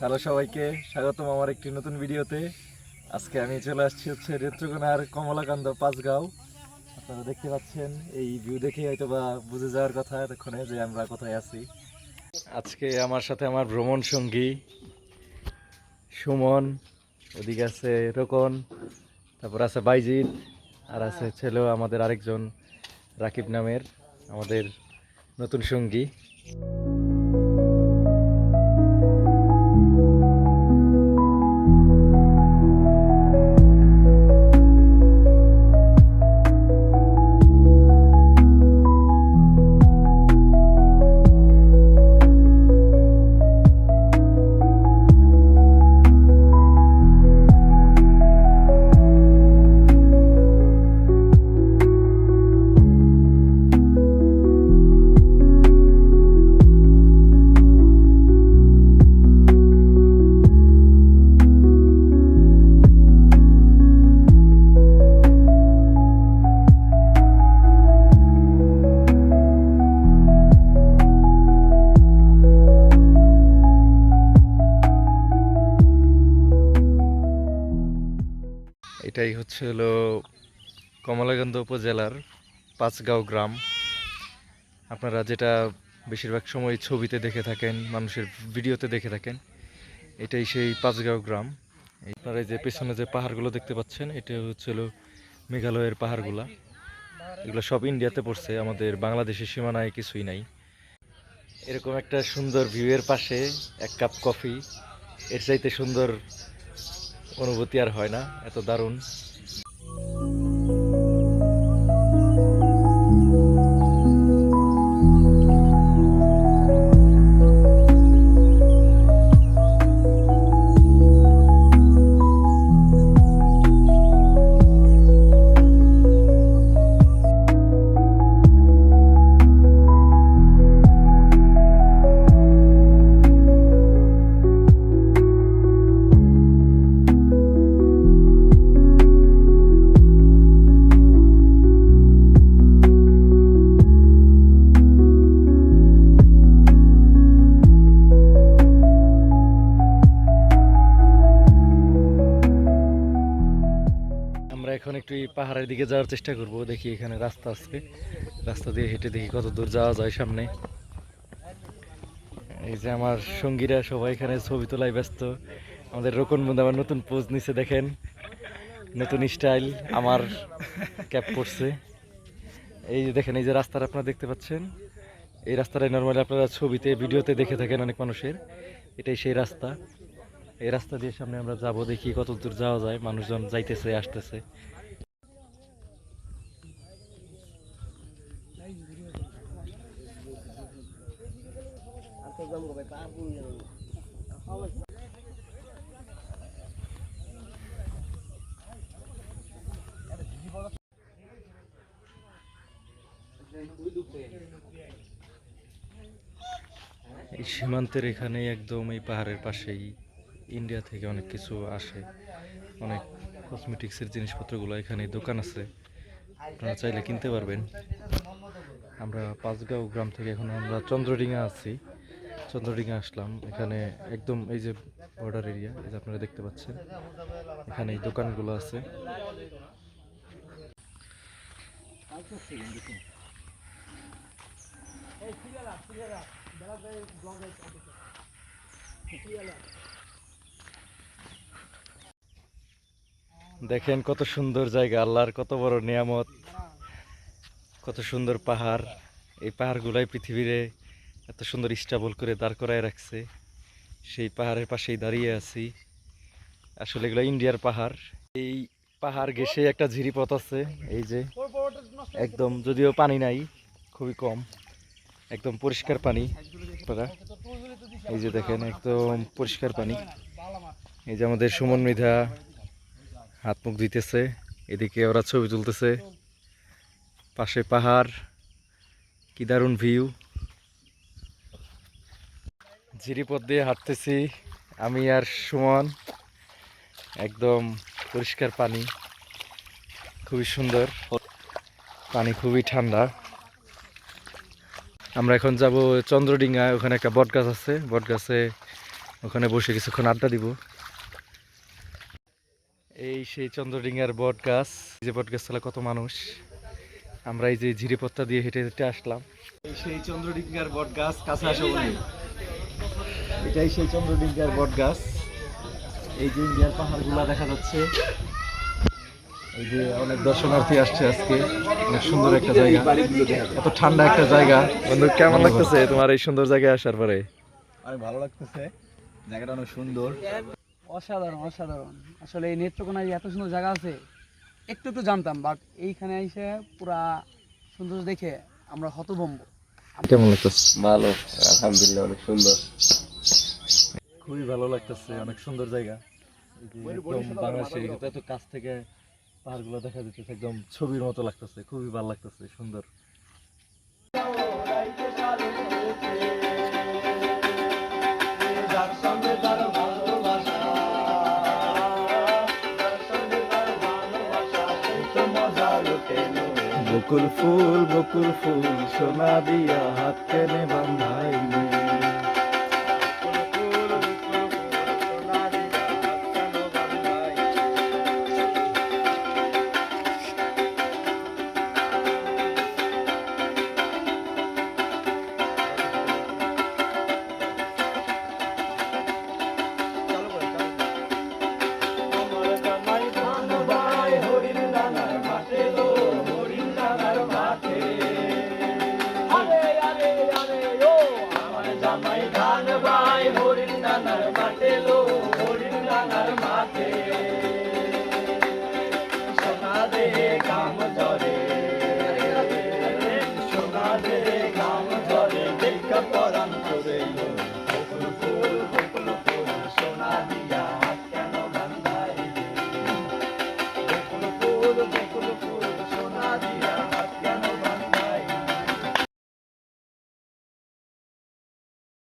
Hello সবাইকে স্বাগতম আমার একটি নতুন ভিডিওতে। আজকে আমি চলে আসছি হচ্ছে নেত্রকোনার কমলাকান্ত পাঁচগাঁও। আপনারা দেখতে পাচ্ছেন এই ভিউ দেখে হয়তো বা বুঝে যাওয়ার কথা এতক্ষণে যে আমরা কোথায় আছি। আজকে আমার সাথে আমার ভ্রমণ সঙ্গী সুমন ওদিকে আছে রোকন তারপর আছে বাইজিৎ আর আছে ছিল আমাদের আরেকজন রাকিব নামের আমাদের নতুন সঙ্গী। এটাই হচ্ছে হলো কমলাকান্ত উপজেলার পাঁচগাঁও গ্রাম। আপনারা যেটা বেশিরভাগ সময় ছবিতে দেখে থাকেন, মানুষের ভিডিওতে দেখে থাকেন, এটাই সেই পাঁচগাঁও গ্রাম। আপনারা যে পেছনে যে পাহাড়গুলো দেখতে পাচ্ছেন, এটা হচ্ছে হলো মেঘালয়ের পাহাড়গুলা। এগুলো সব ইন্ডিয়াতে পড়ছে, আমাদের বাংলাদেশের সীমানায় কিছুই নাই। এরকম একটা সুন্দর ভিউয়ের পাশে এক কাপ কফি এর চাইতে সুন্দর অনুভূতি আর হয় না এত দারুণ। একটু পাহাড়ের দিকে যাওয়ার চেষ্টা করব। দেখি এখানে রাস্তা আছে। রাস্তা দিয়ে হেঁটে দেখি কত দূর যাওয়া যায় সামনে। এই যে আমার সঙ্গীরা সবাই এখানে ছবি তোলায় ব্যস্ত। আমাদের রোকন বন্ধু আবার নতুন পোজ নিচে দেখেন। নতুন স্টাইল আমার ক্যাপ পড়ছে এই যে দেখেন, এই যে রাস্তাটা আপনারা দেখতে পাচ্ছেন। এই রাস্তাটাই নর্মালি আপনারা ছবিতে, ভিডিওতে দেখে থাকেন অনেক মানুষের। এটাই সেই রাস্তা। এই রাস্তা দিয়ে সামনে আমরা যাব, দেখি কত দূর যাওয়া যায়। মানুষজন যাইতেছে, আসতেছে। এই সীমান্তের এখানে একদম এই পাহাড়ের পাশেই ইন্ডিয়া থেকে অনেক কিছু আসে। অনেক কসমেটিক্সের জিনিসপত্রগুলো এখানে দোকান আছে। আপনারা চাইলে কিনতে পারবেন। আমরা পাঁচগাঁও গ্রাম থেকে এখন আমরা চন্দ্রডিঙা আছি। চন্দ্রডিঙা আসলাম। এখানে একদম এই যে বর্ডার এরিয়া এই যে আপনারা দেখতে পাচ্ছেন, এখানে এই দোকানগুলো আছে। দেখেন কত সুন্দর জায়গা, আল্লাহর কত বড় নিয়ামত, কত সুন্দর পাহাড়। এই পাহাড়গুলাই পৃথিবীরে এত সুন্দর স্টাবল করে দাঁড় করায় রাখছে। সেই পাহাড়ের পাশেই দাঁড়িয়ে আছি। আসলে এগুলো ইন্ডিয়ার পাহাড়। এই পাহাড় ঘেসে একটা ঝিরিপথ আছে, এই যে একদম যদিও পানি নাই, খুবই কম, একদম পরিষ্কার পানি, আপনারা। এই যে দেখেন, একদম পরিষ্কার পানি। এই যে আমাদের সুমন মৃধা হাত মুখ দিতেছে এদিকে ওরা ছবি তুলতেছে। পাশে পাহাড়, কি দারুণ ভিউ জিরিপথ দিয়ে হাঁটতেছি। আমি আর সুমন, একদম পরিষ্কার পানি, খুবই সুন্দর। পানি খুবই ঠান্ডা। আমরা এখন যাব চন্দ্রডিঙ্গা, ওখানে একটা বট গাছ আছে। বট গাছে ওখানে বসে কিছুক্ষণ আড্ডা দিব। এই সেই চন্দ্রডিঙ্গার বট গাছ যে বট গাছতলা কত মানুষ। আমরা এই যে ঝিরিপত্তা দিয়ে হেঁটে হেঁটে আসলাম। এই সেই চন্দ্রডিঙ্গার বট গাছ কাছে আসা বলি এটাই সেই চন্দ্রডিঙ্গার বট গাছ এই যে ইন্ডিয়ার পাহাড়গুলা দেখা যাচ্ছে। এই যে অনেক দর্শনার্থী আসছে আজকে। অনেক সুন্দর একটা জায়গা। এত ঠান্ডা একটা জায়গা। বন্ধু কেমন লাগতেছে তোমার এই সুন্দর জায়গায় আসার পরে? অনেক ভালো লাগতেছে। জায়গাটা অনেক সুন্দর। অসাধারণ অসাধারণ। আসলে এই নেত্রকোনায় এত সুন্দর জায়গা আছে একটু একটু জানতাম বাট এইখানে এসে পুরা সুন্দর দেখে আমরা হতভম্ব। কেমন লাগতেছে? ভালো আলহামদুলিল্লাহ অনেক সুন্দর। খুবই ভালো লাগতেছে অনেক সুন্দর জায়গা। একদম বাংলাদেশে এত কাছ থেকে পাহাড়গুলো দেখা যাচ্ছে একদম ছবির মতো লাগতেছে খুবই ভালো লাগতেছে সুন্দর। বকুল ফুল বকুল ফুল সোনা দিয়া হাত টেনে বান্ধাইলি